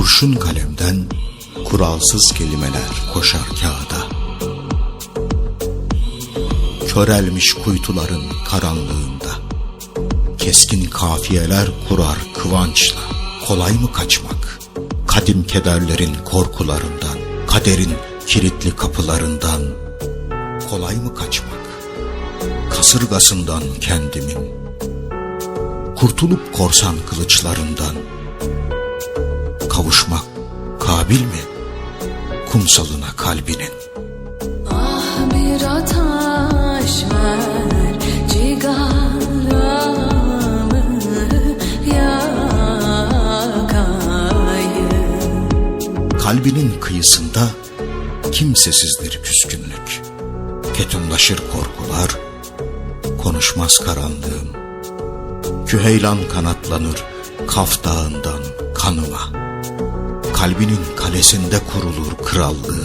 Kurşun kalemden kuralsız kelimeler koşar kağıda. Körelmiş kuytuların karanlığında Keskin kafiyeler kurar kıvançla Kolay mı kaçmak? Kadim kederlerin korkularından Kaderin kilitli kapılarından Kolay mı kaçmak? Kasırgasından kendimin Kurtulup korsan kılıçlarından kabil mi? Kumsalına kalbinin Ah bir ateş ver cigaramı yakayım Kalbinin kıyısında kimsesizdir küskünlük. Ketumlaşır korkular, konuşmaz karanlığım. Küheylan kanatlanır Kaf dağından kanıma. Kalbinin kalesinde kurulur krallığım.